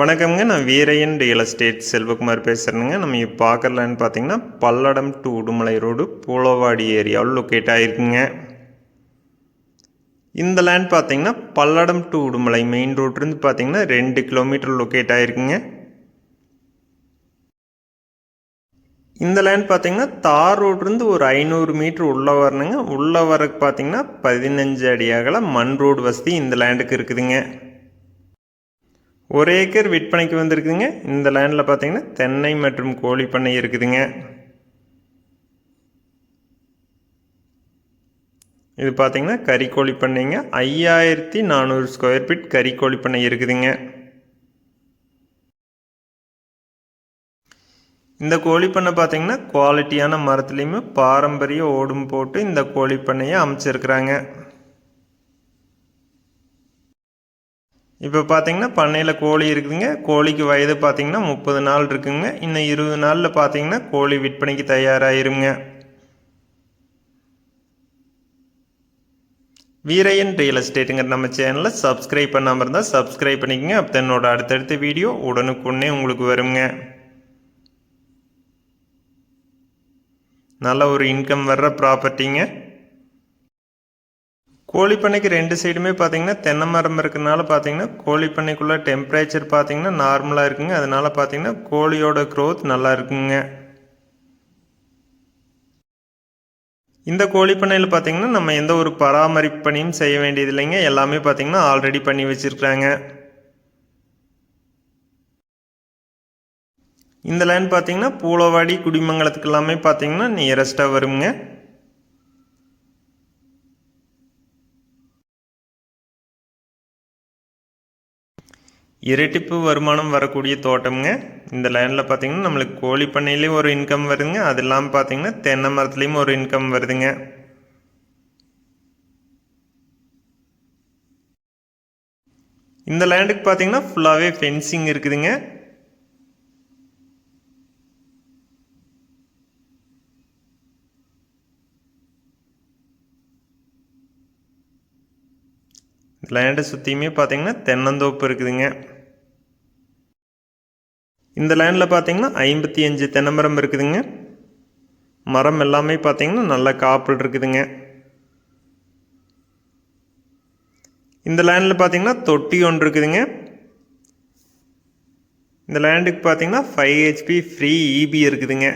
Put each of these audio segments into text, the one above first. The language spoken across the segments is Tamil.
வணக்கம்ங்க. நான் வீரையன் ரியல் எஸ்டேட் செல்வகுமார் பேசுகிறேங்க நம்ம இப்போ பார்க்கலான்னு பார்த்தீங்கன்னா பல்லடம் டு உடுமலை ரோடு பூலவாடி ஏரியாவில் லொக்கேட் ஆகிருக்குங்க இந்த லேண்ட் பார்த்தீங்கன்னா பல்லடம் டு உடுமலை மெயின் ரோட்லேருந்து பார்த்தீங்கன்னா ரெண்டு கிலோமீட்டர் லொக்கேட் ஆகிருக்குங்க இந்த லேண்ட் பார்த்தீங்கன்னா தார் ரோட்லேருந்து ஒரு ஐநூறு மீட்ரு உள்ளே வரணுங்க. உள்ளே வரக்கு பார்த்தீங்கன்னா பதினஞ்சு அடி அகல மண் ரோடு வசதி இந்த லேண்டுக்கு இருக்குதுங்க. ஒரு ஏக்கர் விற்பனைக்கு வந்திருக்குதுங்க. இந்த லேண்டில் பார்த்தீங்கன்னா தென்னை மற்றும் கோழி பண்ணை இருக்குதுங்க. இது பார்த்தீங்கன்னா கறிக்கோழி பண்ணைங்க. ஐயாயிரத்தி நானூறு ஸ்கொயர் ஃபீட் கறிக்கோழி பண்ணை இருக்குதுங்க. இந்த கோழி பண்ணை பார்த்தீங்கன்னா குவாலிட்டியான மரத்துலேயுமே பாரம்பரிய ஓடும் போட்டு இந்த கோழி பண்ணையை அமைச்சிருக்கிறாங்க. இப்போ பார்த்தீங்கன்னா பண்ணையில் கோழி இருக்குதுங்க. கோழிக்கு வயது பார்த்திங்கன்னா முப்பது நாள் இருக்குங்க. இன்னும் இருபது நாளில் பார்த்தீங்கன்னா கோழி விற்பனைக்கு தயாராகிருங்க வீரையன் ரியல் எஸ்டேட்டுங்கிற நம்ம சேனலை சப்ஸ்கிரைப் பண்ணாமல் இருந்தால் சப்ஸ்கிரைப் பண்ணிக்கோங்க. அப்போ என்னோட அடுத்தடுத்த வீடியோ உடனுக்குடனே உங்களுக்கு வருங்க. நல்ல ஒரு இன்கம் வர்ற ப்ராப்பர்ட்டிங்க கோழி பண்ணைக்கு ரெண்டு சைடுமே பார்த்தீங்கன்னா தென்னை மரம் இருக்கிறனால பார்த்தீங்கன்னா கோழி பண்ணைக்குள்ளே டெம்பரேச்சர் பார்த்தீங்கன்னா நார்மலாக இருக்குங்க. அதனால பார்த்தீங்கன்னா கோழியோட க்ரோத் நல்லா இருக்குங்க. இந்த கோழி பண்ணையில் பார்த்தீங்கன்னா நம்ம எந்த ஒரு பராமரிப்பு பணியும் செய்ய வேண்டியது இல்லைங்க. எல்லாமே பார்த்தீங்கன்னா ஆல்ரெடி பண்ணி வச்சுருக்குறாங்க. இந்த லேண்ட் பார்த்தீங்கன்னா பூலவாடி குடிமங்கலத்துக்கு எல்லாமே பார்த்தீங்கன்னா நியரஸ்ட்டாக வருங்க. இரட்டிப்பு வருமானம் வரக்கூடிய தோட்டம்ங்க. இந்த லேண்டில் பார்த்தீங்கன்னா நம்மளுக்கு கோழி பண்ணையிலையும் ஒரு இன்கம் வருதுங்க. அது இல்லாமல் பார்த்தீங்கன்னா தென்னை மரத்துலேயும் ஒரு இன்கம் வருதுங்க. இந்த லேண்டுக்கு பார்த்தீங்கன்னா ஃபுல்லாகவே ஃபென்சிங் இருக்குதுங்க. லேண்டை சுற்றியுமே பார்த்தீங்கன்னா தென்னந்தோப்பு இருக்குதுங்க. இந்த லேண்டில் பார்த்திங்கன்னா ஐம்பத்தி அஞ்சு தென்னை மரம் இருக்குதுங்க. மரம் எல்லாமே பார்த்தீங்கன்னா நல்ல காப்பிள் இருக்குதுங்க. இந்த லேண்டில் பார்த்திங்கன்னா தொட்டி ஒன்று இருக்குதுங்க. இந்த லேண்டுக்கு பார்த்தீங்கன்னா ஃபைவ் ஹெச்பி ஃப்ரீ இபி இருக்குதுங்க.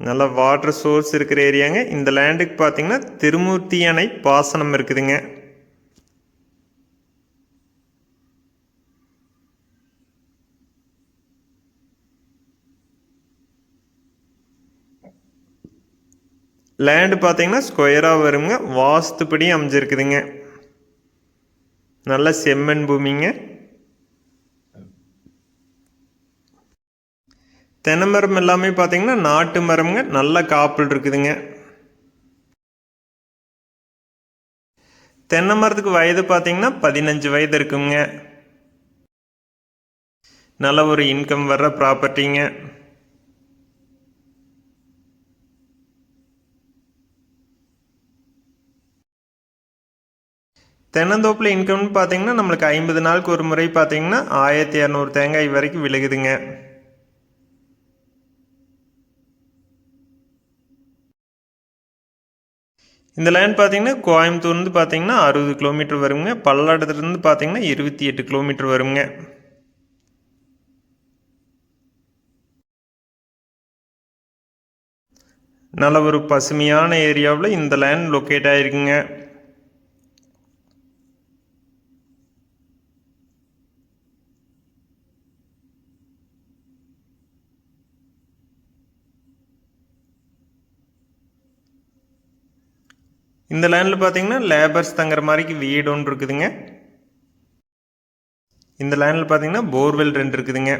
நல்ல வாட்டர் சோர்ஸ் இருக்கிற ஏரியாங்க இந்த லேண்டுக்கு பார்த்திங்கன்னா திருமூர்த்தி அணை பாசனம் இருக்குதுங்க. லேண்டு பார்த்தீங்கன்னா ஸ்கொயராக வருங்க. வாஸ்துப்படி அமைஞ்சிருக்குதுங்க. நல்ல செம்மண் பூமிங்க. தென்னை மரம் எல்லாமே பார்த்தீங்கன்னா நாட்டு மரம்ங்க. நல்ல காப்பிள் இருக்குதுங்க. தென்னை மரத்துக்கு வயது பார்த்தீங்கன்னா பதினஞ்சு வயது இருக்குங்க. நல்ல ஒரு இன்கம் வர்ற ப்ராப்பர்ட்டிங்க தென்னந்தோப்பில் இன்கம்னு பார்த்தீங்கன்னா நம்மளுக்கு ஐம்பது நாளுக்கு ஒரு முறை பார்த்தீங்கன்னா ஆயிரத்தி இரநூறு தேங்காய் வரைக்கும் விழுகுதுங்க. இந்த லேண்ட் பார்த்தீங்கன்னா கோயம்புத்தூர்லேருந்து பார்த்தீங்கன்னா அறுபது கிலோமீட்டர் வருங்க. பல்லடத்துலேருந்து பார்த்தீங்கன்னா இருபத்தி எட்டு கிலோமீட்டர் வருங்க. நல்ல ஒரு பசுமையான ஏரியாவில் இந்த லேண்ட் லொக்கேட் ஆகிருக்குங்க இந்த லேண்டில் பார்த்தீங்கன்னா லேபர்ஸ் தங்குற மாதிரிக்கு வீடு ஒன்று இருக்குதுங்க. இந்த லேண்டில் பார்த்தீங்கன்னா போர்வெல் ரெண்டு இருக்குதுங்க.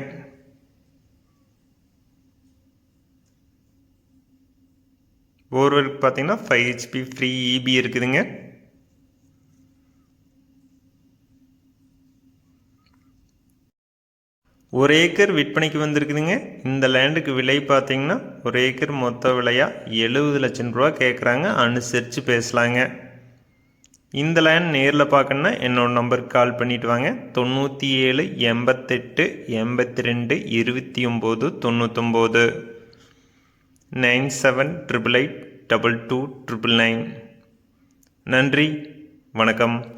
போர்வெலுக்கு பார்த்தீங்கன்னா ஃபைவ் ஹெச்பி ஃப்ரீ இபி இருக்குதுங்க. ஒரு ஏக்கர் விற்பனைக்கு வந்திருக்குதுங்க. இந்த லேண்டுக்கு விலை பார்த்தீங்கன்னா ஒரு ஏக்கர் மொத்த விலையாக எழுபது லட்சம் ரூபா கேட்குறாங்க அனுசரித்து பேசலாங்க. இந்த லேண்ட் நேரில் பார்க்கணுன்னா என்னோட நம்பருக்கு கால் பண்ணிட்டு வாங்க. தொண்ணூற்றி ஏழு எண்பத்தெட்டு எண்பத்தி ரெண்டு இருபத்தி ஒம்பது தொண்ணூத்தொம்பது. Nine seven triple eight double two triple nine. நன்றி. வணக்கம்.